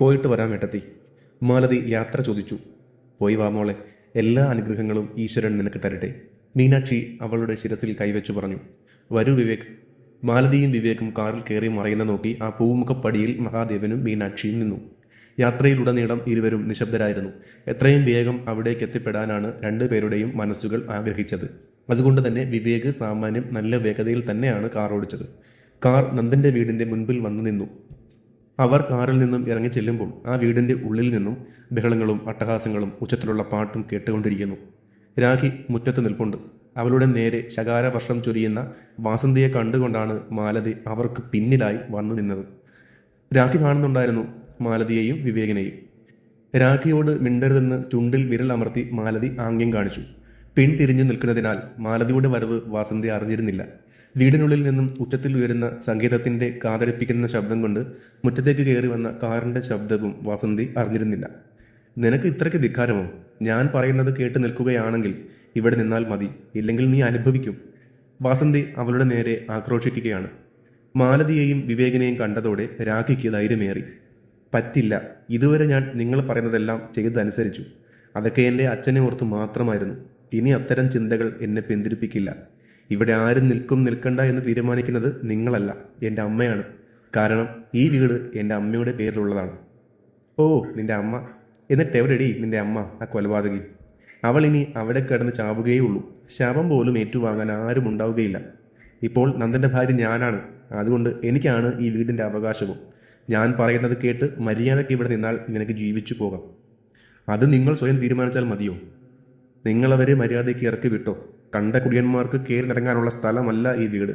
പോയിട്ട് വരാൻ വേട്ടത്തി മാലതി യാത്ര ചോദിച്ചു. പോയി വാ മോളെ. എല്ലാ അനുഗ്രഹങ്ങളും ഈശ്വരൻ നിനക്ക് തരട്ടെ. മീനാക്ഷി അവളുടെ ശിരസിൽ കൈവച്ചു പറഞ്ഞു. വരൂ വിവേക്. മാലതിയും വിവേകും കാറിൽ കയറി മറയുന്ന നോക്കി ആ പൂമുഖപ്പടിയിൽ മഹാദേവനും മീനാക്ഷിയും നിന്നു. യാത്രയിലുടനീളം ഇരുവരും നിശബ്ദരായിരുന്നു. എത്രയും വേഗം അവിടേക്ക് എത്തിപ്പെടാനാണ് രണ്ടുപേരുടെയും മനസ്സുകൾ ആഗ്രഹിച്ചത്. അതുകൊണ്ട് തന്നെ വിവേക് സാമാന്യം നല്ല വേഗതയിൽ തന്നെയാണ് കാർ ഓടിച്ചത് കാർ നന്ദന്റെ വീടിന്റെ മുൻപിൽ വന്നു നിന്നു. അവർ കാറിൽ നിന്നും ഇറങ്ങി ചെല്ലുമ്പോൾ ആ വീടിന്റെ ഉള്ളിൽ നിന്നും ബഹളങ്ങളും അട്ടഹാസങ്ങളും ഉച്ചത്തിലുള്ള പാട്ടും കേട്ടുകൊണ്ടിരിക്കുന്നു. രാഖി മുറ്റത്ത് നിൽപ്പുണ്ട്. അവളുടെ നേരെ ശകാരവർഷം ചൊരിയുന്ന വാസന്തിയെ കണ്ടുകൊണ്ടാണ് മാലതി അവർക്ക് പിന്നിലായി വന്നു നിന്നത്. രാഖി കാണുന്നുണ്ടായിരുന്നു മാലതിയെയും വിവേകനെയും. രാഖിയോട് മിണ്ടരുതെന്ന് ചുണ്ടിൽ വിരൽ അമർത്തി മാലതി ആംഗ്യം കാണിച്ചു. പിൻതിരിഞ്ഞു നിൽക്കുന്നതിനാൽ മാലതിയുടെ വരവ് വാസന്തി അറിഞ്ഞിരുന്നില്ല. വീടിനുള്ളിൽ നിന്നും ഉച്ചത്തിൽ ഉയരുന്ന സംഗീതത്തിന്റെ കാതരിപ്പിക്കുന്ന ശബ്ദം കൊണ്ട് മുറ്റത്തേക്ക് കയറി വന്ന കാറിന്റെ ശബ്ദവും വസന്തി അറിഞ്ഞിരുന്നില്ല. നിനക്ക് ഇത്രയ്ക്ക് ധിക്കാരമോ? ഞാൻ പറയുന്നത് കേട്ട് നിൽക്കുകയാണെങ്കിൽ ഇവിടെ നിന്നാൽ മതി. ഇല്ലെങ്കിൽ നീ അനുഭവിക്കും. വാസന്തി അവളുടെ നേരെ ആക്രോശിക്കുകയാണ്. മാലതിയെയും വിവേകനെയും കണ്ടതോടെ രാഖിക്ക് ധൈര്യമേറി. പറ്റില്ല. ഇതുവരെ ഞാൻ നിങ്ങൾ പറയുന്നതെല്ലാം ചെയ്തനുസരിച്ചു അതൊക്കെ എന്റെ അച്ഛനെ ഓർത്ത് മാത്രമായിരുന്നു. ഇനി അത്തരം ചിന്തകൾ എന്നെ പിന്തിരിപ്പിക്കില്ല. ഇവിടെ ആരും നിൽക്കും നിൽക്കണ്ട എന്ന് തീരുമാനിക്കുന്നത് നിങ്ങളല്ല എന്റെ അമ്മയാണ്. കാരണം ഈ വീട് എന്റെ അമ്മയുടെ പേരിലുള്ളതാണ്. ഓ നിന്റെ അമ്മ. എന്നിട്ട് എവിടെടി നിന്റെ അമ്മ ആ കൊലപാതകി? അവൾ ഇനി അവിടെ കിടന്ന് ചാവുകയേ ഉള്ളൂ ശവം പോലും ഏറ്റുവാങ്ങാൻ ആരും ഉണ്ടാവുകയില്ല. ഇപ്പോൾ നന്ദന്റെ ഭാര്യ ഞാനാണ്. അതുകൊണ്ട് എനിക്കാണ് ഈ വീടിന്റെ അവകാശവും. ഞാൻ പറയുന്നത് കേട്ട് മര്യാദയ്ക്ക് ഇവിടെ നിന്നാൽ നിനക്ക് ജീവിച്ചു പോകാം. അത് നിങ്ങൾ സ്വയം തീരുമാനിച്ചാൽ മതിയോ? നിങ്ങളവരെ മര്യാദയ്ക്ക് ഇറക്കി വിട്ടോ? കണ്ട കുടിയന്മാർക്ക് കയറി നടങ്ങാനുള്ള സ്ഥലമല്ല ഈ വീട്.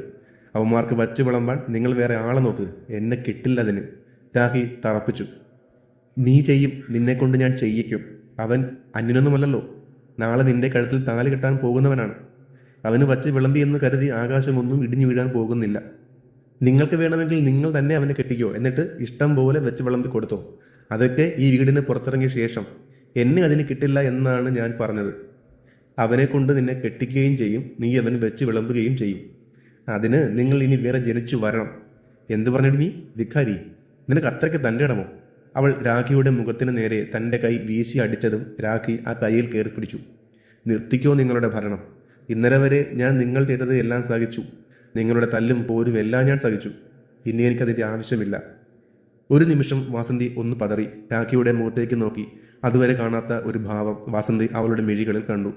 അവന്മാർക്ക് വച്ചു വിളമ്പാൻ നിങ്ങൾ വേറെ ആളെ നോക്ക്. എന്നെ കിട്ടില്ല അതിന്. രാഹി തറപ്പിച്ചു. നീ ചെയ്യും. നിന്നെക്കൊണ്ട് ഞാൻ ചെയ്യിക്കും. അവൻ അന്യനൊന്നുമല്ലല്ലോ. നാളെ നിന്റെ കഴുത്തിൽ താലി കെട്ടാൻ പോകുന്നവനാണ്. അവന് വച്ച് വിളമ്പി എന്ന് കരുതി ആകാശമൊന്നും ഇടിഞ്ഞു വീഴാൻ പോകുന്നില്ല. നിങ്ങൾക്ക് വേണമെങ്കിൽ നിങ്ങൾ തന്നെ അവനെ കെട്ടിക്കോ. എന്നിട്ട് ഇഷ്ടം പോലെ വെച്ച് വിളമ്പി കൊടുത്തോ. അതൊക്കെ ഈ വീടിന് പുറത്തിറങ്ങിയ ശേഷം. എന്നെ അതിന് കിട്ടില്ല എന്നാണ് ഞാൻ പറഞ്ഞത്. അവനെ കൊണ്ട് നിന്നെ കെട്ടിക്കുകയും ചെയ്യും. നീ അവൻ വെച്ച് വിളമ്പുകയും ചെയ്യും. അതിന് നിങ്ങൾ ഇനി വേറെ ജനിച്ചു വരണം. എന്തു പറഞ്ഞിട്ട് നീ? ധിക്കാരി നിനക്ക് അത്രയ്ക്ക് തന്റെ ഇടമോ? അവൾ രാഖിയുടെ മുഖത്തിന് നേരെ തന്റെ കൈ വീശി അടിച്ചതും രാഖി ആ കൈയിൽ കയറി പിടിച്ചു. നിർത്തിക്കോ നിങ്ങളുടെ ഭരണം. ഇന്നലെ വരെ ഞാൻ നിങ്ങൾ ചെയ്തത് എല്ലാം സഹിച്ചു. നിങ്ങളുടെ തല്ലും പോരും എല്ലാം ഞാൻ സഹിച്ചു. ഇനി എനിക്കതിന്റെ ആവശ്യമില്ല. ഒരു നിമിഷം വാസന്തി ഒന്ന് പതറി രാഖിയുടെ മുഖത്തേക്ക് നോക്കി. അതുവരെ കാണാത്ത ഒരു ഭാവം വാസന്തി അവളുടെ മിഴികളിൽ കണ്ടു.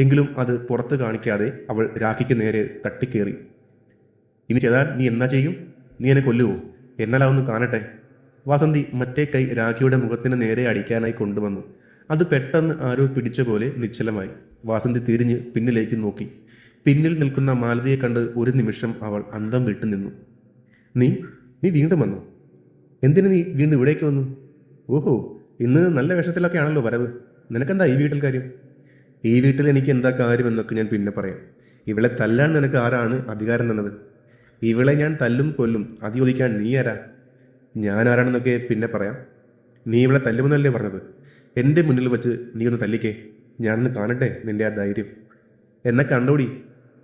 എങ്കിലും അത് പുറത്ത് കാണിക്കാതെ അവൾ രാഖിക്ക് നേരെ തട്ടിക്കേറി. ഇനി ചെയ്താൽ നീ എന്നാ ചെയ്യും? നീ എന്നെ കൊല്ലുവോ? എന്നാൽ അതൊന്ന് കാണട്ടെ. വാസന്തി മറ്റേ കൈ രാഖിയുടെ മുഖത്തിന് നേരെ അടിക്കാനായി കൊണ്ടുവന്നു. അത് പെട്ടെന്ന് ആരോ പിടിച്ച പോലെ നിശ്ചലമായി. വാസന്തി തിരിഞ്ഞ് പിന്നിലേക്ക് നോക്കി. പിന്നിൽ നിൽക്കുന്ന മാലതിയെ കണ്ട് ഒരു നിമിഷം അവൾ അന്തം വിട്ടു നിന്നു. നീ നീ വീണ്ടും വന്നു? എന്തിനു നീ വീണ്ടും ഇവിടേക്ക് വന്നു? ഓഹോ ഇന്ന് നല്ല വേഷത്തിലൊക്കെ ആണല്ലോ വരവ്. നിനക്കെന്താ ഈ വീട്ടിൽ കാര്യം? ഈ വീട്ടിൽ എനിക്ക് എന്താ കാര്യം എന്നൊക്കെ ഞാൻ പിന്നെ പറയാം. ഇവളെ തല്ലാൻ നിനക്ക് ആരാണ് അധികാരം തന്നത്? ഇവളെ ഞാൻ തല്ലും കൊല്ലും അതിയോദിക്കാൻ നീ ആരാ? ഞാൻ ആരാണെന്നൊക്കെ പിന്നെ പറയാം. നീ ഇവളെ തല്ലുമെന്നല്ലേ പറഞ്ഞത്? എന്റെ മുന്നിൽ വെച്ച് നീ ഒന്ന് തല്ലിക്കേ. ഞാനൊന്ന് കാണട്ടെ നിന്റെ ആ ധൈര്യം. എന്നെ കണ്ടോടി.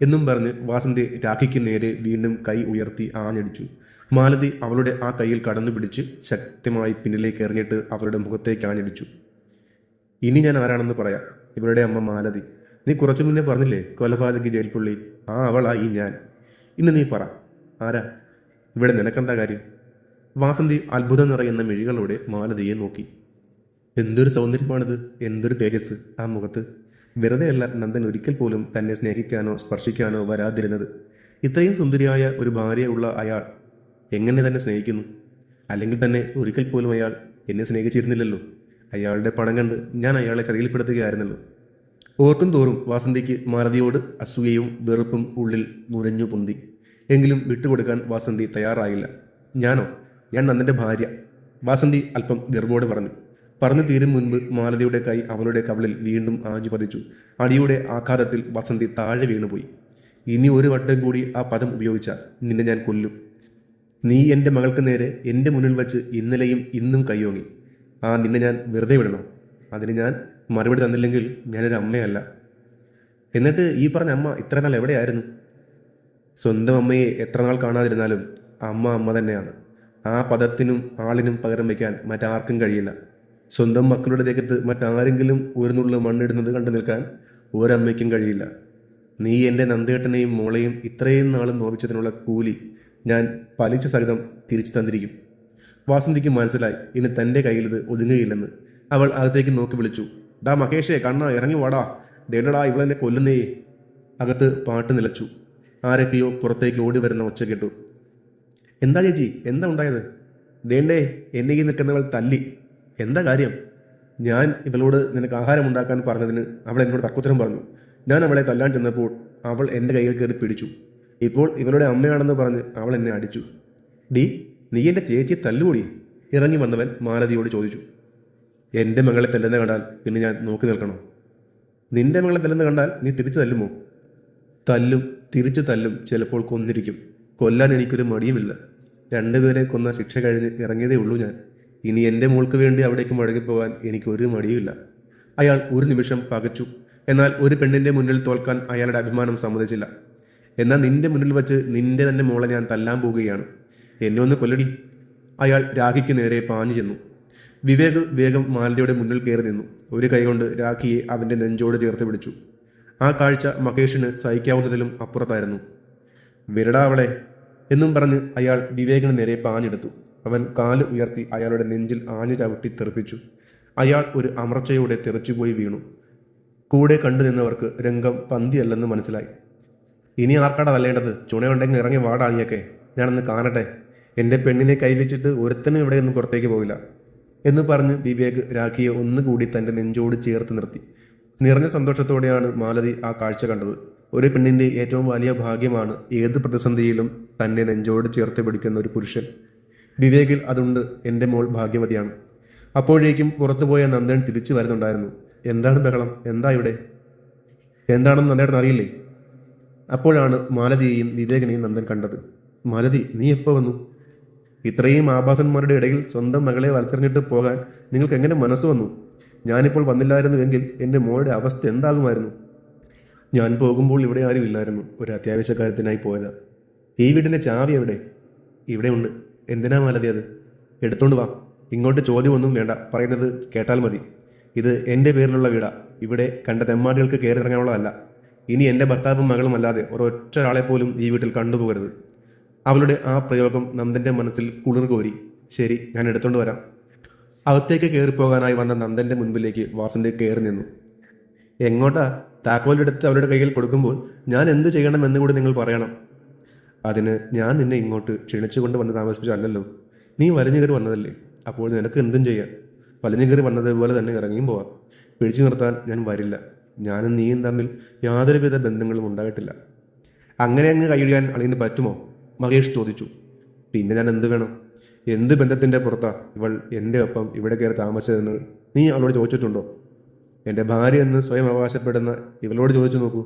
എന്നും പറഞ്ഞ് വാസന്തി രാഖിക്ക് നേരെ വീണ്ടും കൈ ഉയർത്തി ആഞ്ഞടിച്ചു. മാലതി അവളുടെ ആ കയ്യിൽ കടന്നു പിടിച്ച് ശക്തമായി പിന്നിലേക്ക് എറിഞ്ഞിട്ട് അവരുടെ മുഖത്തേക്ക് ആഞ്ഞടിച്ചു. ഇനി ഞാൻ ആരാണെന്ന് പറയാം. ഇവരുടെ അമ്മ മാലതി. നീ കുറച്ചു മുന്നേ പറഞ്ഞില്ലേ കൊലപാതകി ജയിൽപ്പുള്ളി? ആ അവളാ ഈ ഞാൻ. ഇന്ന് നീ പറ. ആരാ? ഇവിടെ നിനക്കെന്താ കാര്യം? വാസന്തി അത്ഭുതം നിറയുന്ന മിഴികളോടെ മാലതിയെ നോക്കി. എന്തൊരു സൗന്ദര്യമാണിത് എന്തൊരു തേജസ് ആ മുഖത്ത്. വെറുതെയല്ല നന്ദൻ ഒരിക്കൽ പോലും തന്നെ സ്നേഹിക്കാനോ സ്പർശിക്കാനോ വരാതിരുന്നത്. ഇത്രയും സുന്ദരിയായ ഒരു ഭാര്യയുള്ള അയാൾ എങ്ങനെ തന്നെ സ്നേഹിക്കുന്നു? അല്ലെങ്കിൽ തന്നെ ഒരിക്കൽ പോലും അയാൾ എന്നെ സ്നേഹിച്ചിരുന്നില്ലല്ലോ. അയാളുടെ പണം കണ്ട് ഞാൻ അയാളെ കരയിൽപ്പെടുത്തുകയായിരുന്നല്ലോ ഓർക്കും തോറും വാസന്തിക്ക് മാരതിയോട് അസൂയയും വെറുപ്പും ഉള്ളിൽ നുരഞ്ഞു പൊന്തി. എങ്കിലും വിട്ടുകൊടുക്കാൻ വാസന്തി തയ്യാറായില്ല. ഞാനോ? ഞാൻ നന്ദന്റെ ഭാര്യ. വാസന്തി അല്പം ഗർവോട് പറഞ്ഞു. പറഞ്ഞു തീരും മുൻപ് മാലതിയുടെ കൈ അവളുടെ കവളിൽ വീണ്ടും ആഞ്ഞു പതിച്ചു. അടിയുടെ ആഘാതത്തിൽ വസന്തി താഴെ വീണുപോയി. ഇനി ഒരു വട്ടം കൂടി ആ പദം ഉപയോഗിച്ചാൽ നിന്നെ ഞാൻ കൊല്ലും. നീ എന്റെ മകൾക്ക് നേരെ എന്റെ മുന്നിൽ വച്ച് ഇന്നലെയും ഇന്നും കൈയോങ്ങി. ആ നിന്നെ ഞാൻ വെറുതെ വിടണം. അതിന് ഞാൻ മറുപടി തന്നില്ലെങ്കിൽ ഞാനൊരു അമ്മയല്ല. എന്നിട്ട് ഈ പറഞ്ഞ അമ്മ ഇത്ര നാൾ എവിടെയായിരുന്നു? സ്വന്തം അമ്മയെ എത്ര നാൾ കാണാതിരുന്നാലും അമ്മ അമ്മ തന്നെയാണ്. ആ പദത്തിനും ആളിനും പകരം വയ്ക്കാൻ മറ്റാർക്കും കഴിയില്ല. സ്വന്തം മക്കളുടെ ദേഹത്ത് മറ്റാരെങ്കിലും ഒരു നുള്ളു മണ്ണിടുന്നത് കണ്ടു നിൽക്കാൻ ഒരമ്മയ്ക്കും കഴിയില്ല. നീ എന്റെ നന്ദേട്ടനെയും മോളെയും ഇത്രയും നാളും നോവിച്ചതിനുള്ള കൂലി ഞാൻ പലിച്ച സഹിതം തിരിച്ചു തന്നിരിക്കും. വാസന്തിക്ക് മനസ്സിലായി ഇനി തന്റെ കയ്യിൽ ഇത് ഒതുങ്ങുകയില്ലെന്ന്. അവൾ അകത്തേക്ക് നോക്കി വിളിച്ചു. ഡാ മഹേഷേ കണ്ണ ഇറങ്ങി വാടാ. ദേടാ ഇവളെന്നെ കൊല്ലുന്നേ. അകത്ത് പാട്ട് നിലച്ചു. ആരൊക്കെയോ പുറത്തേക്ക് ഓടി വരുന്ന ഒച്ച കേട്ടു. എന്താ ചേച്ചി? എന്താ ഉണ്ടായത്? ദേണ്ടേ എന്നെ ഈ നിൽക്കുന്നവൾ തല്ലി. എന്താ കാര്യം? ഞാൻ ഇവളോട് നിനക്ക് ആഹാരം ഉണ്ടാക്കാൻ പറഞ്ഞതിന് അവൾ എന്നോട് തർക്കുത്തരം പറഞ്ഞു. ഞാൻ അവളെ തല്ലാൻ ചെന്നപ്പോൾ അവൾ എന്റെ കയ്യിൽ കയറി പിടിച്ചു. ഇപ്പോൾ ഇവളുടെ അമ്മയാണെന്ന് പറഞ്ഞ് അവൾ എന്നെ അടിച്ചു. ഡി നീ എന്റെ ചേച്ചി തല്ലുകൂടി? ഇറങ്ങി വന്നവൻ മാലതിയോട് ചോദിച്ചു. എന്റെ മകളെ തല്ലുന്ന കണ്ടാൽ പിന്നെ ഞാൻ നോക്കി നിൽക്കണോ? നിന്റെ മകളെ തല്ലുന്ന കണ്ടാൽ നീ തിരിച്ചു തല്ലുമോ? തല്ലും തിരിച്ചു തല്ലും ചിലപ്പോൾ കൊന്നിരിക്കും. കൊല്ലാൻ എനിക്കൊരു മടിയുമില്ല. രണ്ടുപേരെ കൊന്ന ശിക്ഷ കഴിഞ്ഞ് ഇറങ്ങിയതേ ഉള്ളൂ ഞാൻ. ഇനി എന്റെ മോൾക്ക് വേണ്ടി അവിടേക്ക് മടങ്ങിപ്പോകാൻ എനിക്കൊരു മടിയുമില്ല. അയാൾ ഒരു നിമിഷം പകച്ചു. എന്നാൽ ഒരു പെണ്ണിന്റെ മുന്നിൽ തോൽക്കാൻ അയാളുടെ അഭിമാനം സമ്മതിച്ചില്ല. എന്നാൽ നിന്റെ മുന്നിൽ വച്ച് നിന്റെ തന്നെ മോളെ ഞാൻ തല്ലാൻ പോവുകയാണ് എന്നെ ഒന്ന് കൊല്ലടി. അയാൾ രാഖിക്ക് നേരെ പാഞ്ഞു ചെന്നു. വിവേക് വേഗം മാലതിയുടെ മുന്നിൽ കയറി നിന്നു. ഒരു കൈകൊണ്ട് രാഖിയെ അവന്റെ നെഞ്ചോട് ചേർത്ത് പിടിച്ചു. ആ കാഴ്ച മഹേഷിന് സഹിക്കാവുന്നതിലും അപ്പുറത്തായിരുന്നു. വിരടാ അവളെ എന്നും പറഞ്ഞ് അയാൾ വിവേകിന് നേരെ പാഞ്ഞെടുത്തു. അവൻ കാൽ ഉയർത്തി അയാളുടെ നെഞ്ചിൽ ആഞ്ഞു ചവിട്ടി തെറിപ്പിച്ചു. അയാൾ ഒരു അമർച്ചയോടെ തെറിച്ചുപോയി വീണു. കൂടെ കണ്ടു നിന്നവർക്ക് രംഗം പന്തിയല്ലെന്ന് മനസ്സിലായി. ഇനി ആർക്കാടാ തല്ലേണ്ടത്? ചുണയുണ്ടെങ്കിൽ ഇറങ്ങി വാടാ നീയൊക്കെ. ഞാനൊന്ന് കാണട്ടെ. എന്റെ പെണ്ണിനെ കൈവച്ചിട്ട് ഒരുത്തനും ഇവിടെ ഒന്നും പുറത്തേക്ക് പോകില്ല എന്ന് പറഞ്ഞ് വിവേക് രാഖിയെ ഒന്നുകൂടി തന്റെ നെഞ്ചോട് ചേർത്ത് നിർത്തി. നിറഞ്ഞ സന്തോഷത്തോടെയാണ് മാലതി ആ കാഴ്ച കണ്ടത്. ഒരു പെണ്ണിന്റെ ഏറ്റവും വലിയ ഭാഗ്യമാണ് ഏത് പ്രതിസന്ധിയിലും തന്നെ നെഞ്ചോട് ചേർത്ത് പിടിക്കുന്ന ഒരു പുരുഷൻ. വിവേകിൽ അതുണ്ട് എന്റെ മോൾ ഭാഗ്യവതിയാണ്. അപ്പോഴേക്കും പുറത്തുപോയ നന്ദൻ തിരിച്ചു വരുന്നുണ്ടായിരുന്നു. എന്താണ് ബഹളം? എന്താ ഇവിടെ? എന്താണെന്ന് നന്ദേട്ടൻ അറിയില്ലേ? അപ്പോഴാണ് മാലതിയെയും വിവേകനെയും നന്ദൻ കണ്ടത്. മാലതി നീ എപ്പോൾ വന്നു? ഇത്രയും ആഭാസന്മാരുടെ ഇടയിൽ സ്വന്തം മകളെ വലിച്ചെറിഞ്ഞിട്ട് പോകാൻ നിങ്ങൾക്ക് എങ്ങനെ മനസ്സ് വന്നു? ഞാനിപ്പോൾ വന്നില്ലായിരുന്നുവെങ്കിൽ എന്റെ മോളുടെ അവസ്ഥ എന്താകുമായിരുന്നു? ഞാൻ പോകുമ്പോൾ ഇവിടെ ആരും ഇല്ലായിരുന്നു ഒരു അത്യാവശ്യ കാര്യത്തിനായി പോയതാ. ഈ വീടിന്റെ ചാവി എവിടെ? ഇവിടെ ഉണ്ട്. എന്തിനാ മാലതി അത്? എടുത്തോണ്ട് വാ. ഇങ്ങോട്ട് ചോദ്യമൊന്നും വേണ്ട. പറയുന്നത് കേട്ടാൽ മതി. ഇത് എന്റെ പേരിലുള്ള വീടാ. ഇവിടെ കണ്ട തെമ്മാടികൾക്ക് കയറി ഇറങ്ങാനുള്ളതല്ല ഇനി എന്റെ ഭർത്താവും മകളും അല്ലാതെ ഒരൊറ്റ ഒരാളെ പോലും ഈ വീട്ടിൽ കണ്ടുപോകരുത്. അവളുടെ ആ പ്രയോഗം നന്ദന്റെ മനസ്സിൽ കുളിർ കോരി ശരി ഞാൻ എടുത്തോണ്ട് വരാം. അകത്തേക്ക് കയറിപ്പോകാനായി വന്ന നന്ദന്റെ മുൻപിലേക്ക് വാസന്തി കയറി നിന്നു. എങ്ങോട്ടാ? താക്കോലെടുത്ത് അവരുടെ കയ്യിൽ കൊടുക്കുമ്പോൾ ഞാൻ എന്ത് ചെയ്യണമെന്ന് കൂടി നിങ്ങൾ പറയണം. അതിന് ഞാൻ നിന്നെ ഇങ്ങോട്ട് ക്ഷണിച്ചുകൊണ്ട് വന്ന് താമസിപ്പിച്ചല്ലോ നീ വലിഞ്ഞു കയറി വന്നതല്ലേ? അപ്പോൾ നിനക്ക് എന്തും ചെയ്യാം. വലിഞ്ഞു കയറി വന്നതുപോലെ തന്നെ ഇറങ്ങിയും പോവാം. പിടിച്ചു നിർത്താൻ ഞാൻ വരില്ല. ഞാനും നീയും തമ്മിൽ യാതൊരുവിധ ബന്ധങ്ങളും ഉണ്ടായിട്ടില്ല. അങ്ങനെ അങ്ങ് കഴിയാൻ അളിന് പറ്റുമോ? മഹേഷ് ചോദിച്ചു പിന്നെ ഞാൻ എന്ത് വേണം? എന്ത് ബന്ധത്തിന്റെ പുറത്താ ഇവൾ എന്റെ ഒപ്പം ഇവിടെ കയറി താമസിച്ചതെന്ന് നീ അവളോട് ചോദിച്ചിട്ടുണ്ടോ? എന്റെ ഭാര്യ എന്ന് സ്വയം അവകാശപ്പെടുന്ന ഇവളോട് ചോദിച്ചു നോക്കൂ.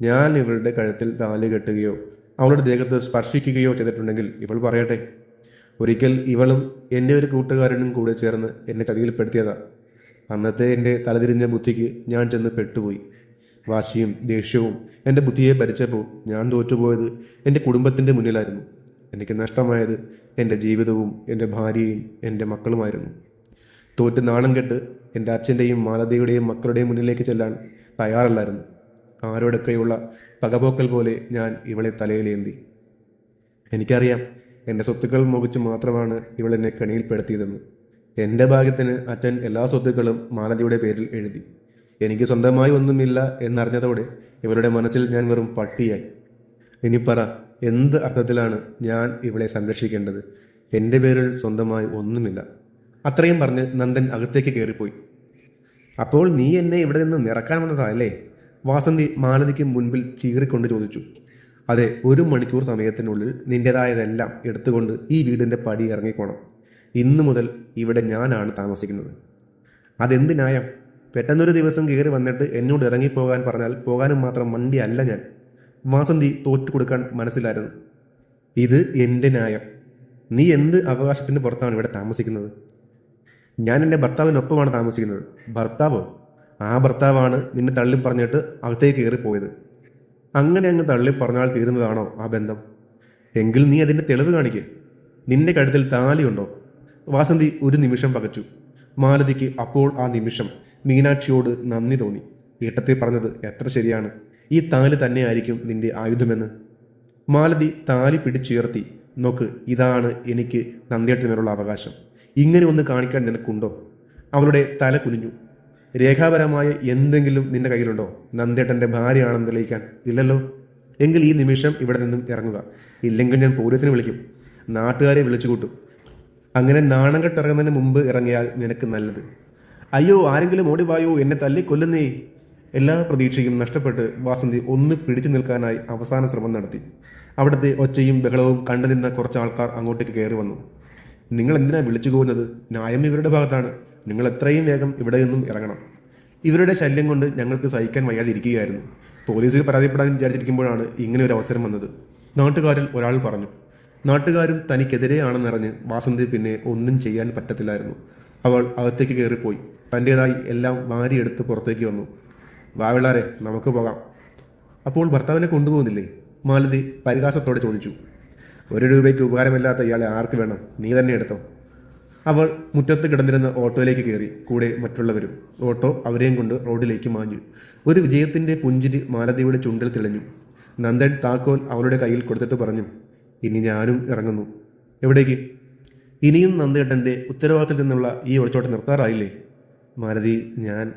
ഞാൻ ഇവളുടെ കഴുത്തിൽ താലി കെട്ടുകയോ അവളുടെ ദേഹത്ത് സ്പർശിക്കുകയോ ചെയ്തിട്ടുണ്ടെങ്കിൽ ഇവൾ പറയട്ടെ. ഒരിക്കൽ ഇവളും എന്റെ ഒരു കൂട്ടുകാരനും കൂടെ ചേർന്ന് എന്നെ ചതിയിൽപ്പെടുത്തിയതാ. അന്നത്തെ എന്റെ തലതിരിഞ്ഞ ബുദ്ധിക്ക് ഞാൻ ചെന്ന് പെട്ടുപോയി. വാശിയും ദേഷ്യവും എന്റെ ബുദ്ധിയെ ഭരിച്ചപ്പോൾ ഞാൻ തോറ്റുപോയത് എന്റെ കുടുംബത്തിന്റെ മുന്നിലായിരുന്നു. എനിക്ക് നഷ്ടമായത് എന്റെ ജീവിതവും എന്റെ ഭാര്യയും എന്റെ മക്കളുമായിരുന്നു. തോറ്റ് നാണം കെട്ട് എന്റെ അച്ഛന്റെയും മാലതയുടെയും മക്കളുടെയും മുന്നിലേക്ക് ചെല്ലാൻ തയ്യാറല്ലായിരുന്നു. ആരോടൊക്കെയുള്ള പകപോക്കൽ പോലെ ഞാൻ ഇവളെ തലയിലേന്തി. എനിക്കറിയാം എന്റെ സ്വത്തുക്കൾ മുഖിച്ച് മാത്രമാണ് ഇവൾ എന്നെ കെണിയിൽപ്പെടുത്തിയതെന്ന്. എന്റെ ഭാഗ്യത്തിന് അച്ഛൻ എല്ലാ സ്വത്തുക്കളും മാലതിയുടെ പേരിൽ എഴുതി. എനിക്ക് സ്വന്തമായി ഒന്നുമില്ല എന്നറിഞ്ഞതോടെ ഇവരുടെ മനസ്സിൽ ഞാൻ വെറും പട്ടിയായി. ഇനി പറ എന്ത് അർത്ഥത്തിലാണ് ഞാൻ ഇവളെ സംരക്ഷിക്കേണ്ടത്? എന്റെ പേരിൽ സ്വന്തമായി ഒന്നുമില്ല. അത്രയും പറഞ്ഞ് നന്ദൻ അകത്തേക്ക് കയറിപ്പോയി. അപ്പോൾ നീ എന്നെ ഇവിടെ നിന്ന് ഇറക്കാൻ വന്നതല്ലേ വാസന്തി മാലതിക്ക് മുൻപിൽ ചീറിക്കൊണ്ട് ചോദിച്ചു. അതെ ഒരു മണിക്കൂർ സമയത്തിനുള്ളിൽ നിന്റെതായതെല്ലാം എടുത്തുകൊണ്ട് ഈ വീടിന്റെ പടി ഇറങ്ങിക്കോണം. ഇന്നു മുതൽ ഇവിടെ ഞാനാണ് താമസിക്കുന്നത്. അതെന്ത് ന്യായം? പെട്ടെന്നൊരു ദിവസം കയറി വന്നിട്ട് എന്നോട് ഇറങ്ങിപ്പോകാൻ പറഞ്ഞാൽ പോകാനും മാത്രം വണ്ടി അല്ല ഞാൻ. വാസന്തി തോറ്റു കൊടുക്കാൻ മനസ്സിലായിരുന്നു. ഇത് എന്റെ ന്യായം. നീ എന്ത് അവകാശത്തിന് പുറത്താണ് ഇവിടെ താമസിക്കുന്നത്? ഞാൻ എന്റെ ഭർത്താവിനൊപ്പമാണ് താമസിക്കുന്നത്. ഭർത്താവോ? ആ ഭർത്താവാണ് നിന്നെ തള്ളി പറഞ്ഞിട്ട് അകത്തേക്ക് കയറിപ്പോയത് അങ്ങനെ അങ്ങ് തള്ളി പറഞ്ഞാൽ തീരുന്നതാണോ ആ ബന്ധം? എങ്കിൽ നീ അതിന്റെ തെളിവ് കാണിക്കേ. നിന്റെ കഴുത്തിൽ താലിയുണ്ടോ? വാസന്തി ഒരു നിമിഷം പകച്ചു. മാലതിക്ക് അപ്പോൾ ആ നിമിഷം മീനാക്ഷിയോട് നന്ദി തോന്നി. വീട്ടത്തിൽ പറഞ്ഞത് എത്ര ശരിയാണ്. ഈ താലി തന്നെയായിരിക്കും നിന്റെ ആയുധമെന്ന്. മാലതി താലി പിടിച്ചുയർത്തി നോക്ക് ഇതാണ് എനിക്ക് നന്ദിയേട്ടനുള്ള അവകാശം. ഇങ്ങനെ ഒന്ന് കാണിക്കാൻ നിനക്കുണ്ടോ? അവളുടെ തല കുനിഞ്ഞു. രേഖാപരമായ എന്തെങ്കിലും നിന്റെ കയ്യിലുണ്ടോ? നന്ദേട്ടന്റെ ഭാര്യയാണെന്ന് തെളിയിക്കാൻ ഇല്ലല്ലോ. എങ്കിൽ ഈ നിമിഷം ഇവിടെ നിന്നും ഇറങ്ങുക. ഇല്ലെങ്കിൽ ഞാൻ പോലീസിനെ വിളിക്കും. നാട്ടുകാരെ വിളിച്ചു കൂട്ടും അങ്ങനെ നാണം കെട്ടിറങ്ങുന്നതിന് മുമ്പ് ഇറങ്ങിയാൽ നിനക്ക് നല്ലത്. അയ്യോ ആരെങ്കിലും ഓടിവായോ എന്നെ തല്ലി കൊല്ലുന്നേ. എല്ലാ പ്രതീക്ഷയും നഷ്ടപ്പെട്ട് വാസന്തി ഒന്ന് പിടിച്ചു നിൽക്കാനായി അവസാന ശ്രമം നടത്തി. അവിടുത്തെ ഒച്ചയും ബഹളവും കണ്ടു നിന്ന കുറച്ച് ആൾക്കാർ അങ്ങോട്ടേക്ക് കയറി വന്നു. നിങ്ങൾ എന്തിനാ വിളിച്ചു പോകുന്നത്? ന്യായം ഇവരുടെ ഭാഗത്താണ്. നിങ്ങൾ എത്രയും വേഗം ഇവിടെ നിന്നും ഇറങ്ങണം. ഇവരുടെ ശല്യം കൊണ്ട് ഞങ്ങൾക്ക് സഹിക്കാൻ വയ്യാതിരിക്കുകയായിരുന്നു. പോലീസിൽ പരാതിപ്പെടാൻ വിചാരിച്ചിരിക്കുമ്പോഴാണ് ഇങ്ങനെ ഒരു അവസരം വന്നത്. നാട്ടുകാരിൽ ഒരാൾ പറഞ്ഞു. നാട്ടുകാരും തനിക്കെതിരെയാണെന്നറിഞ്ഞ് വാസന്തി പിന്നെ ഒന്നും ചെയ്യാൻ പറ്റത്തില്ലായിരുന്നു. അവൾ അകത്തേക്ക് കയറിപ്പോയി. തന്റേതായി എല്ലാം വാരിയെടുത്ത് പുറത്തേക്ക് വന്നു. വാവിളാരെ നമുക്ക് പോകാം. അപ്പോൾ ഭർത്താവിനെ കൊണ്ടുപോകുന്നില്ലേ? മാലതി പരിഹാസത്തോടെ ചോദിച്ചു. ഒരു രൂപയ്ക്ക് ഉപകാരമില്ലാത്ത ഇയാളെ ആർക്ക് വേണം? നീ തന്നെ എടുത്തോ. അവൾ മുറ്റത്ത് കിടന്നിരുന്ന ഓട്ടോയിലേക്ക് കയറി. കൂടെ മറ്റുള്ളവരും ഓട്ടോ അവരെയും കൊണ്ട് റോഡിലേക്ക് മാഞ്ഞു. ഒരു വിജയത്തിന്റെ പുഞ്ചിരി മാലതിയുടെ ചുണ്ടിൽ തെളിഞ്ഞു. നന്ദൻ താക്കോൽ അവളുടെ കയ്യിൽ കൊടുത്തിട്ട് പറഞ്ഞു ഇനി ഞാനും ഇറങ്ങുന്നു. എവിടേക്ക്? ഇനിയും നന്ദേട്ടന്റെ ഉത്തരവാദിത്തത്തിൽ നിന്നുള്ള ഈ ഒളിച്ചോട്ടം നിർത്താറായില്ലേ? മാലതി ഞാൻ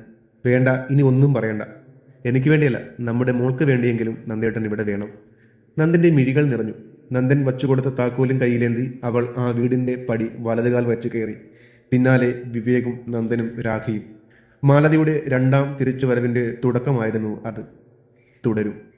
വേണ്ട ഇനി ഒന്നും പറയണ്ട. എനിക്ക് വേണ്ടിയല്ല നമ്മുടെ മോൾക്ക് വേണ്ടിയെങ്കിലും നന്ദേട്ടൻ ഇവിടെ വേണം. നന്ദന്റെ മിഴികൾ നിറഞ്ഞു. നന്ദൻ വച്ചുകൊടുത്ത താക്കോലും കയ്യിലേന്തി അവൾ ആ വീടിന്റെ പടി വലതുകാൽ വെച്ച് കയറി. പിന്നാലെ വിവേകും നന്ദനും രാഖിയും. മാലതിയുടെ രണ്ടാം തിരിച്ചുവരവിന്റെ തുടക്കമായിരുന്നു അത്. തുടരും.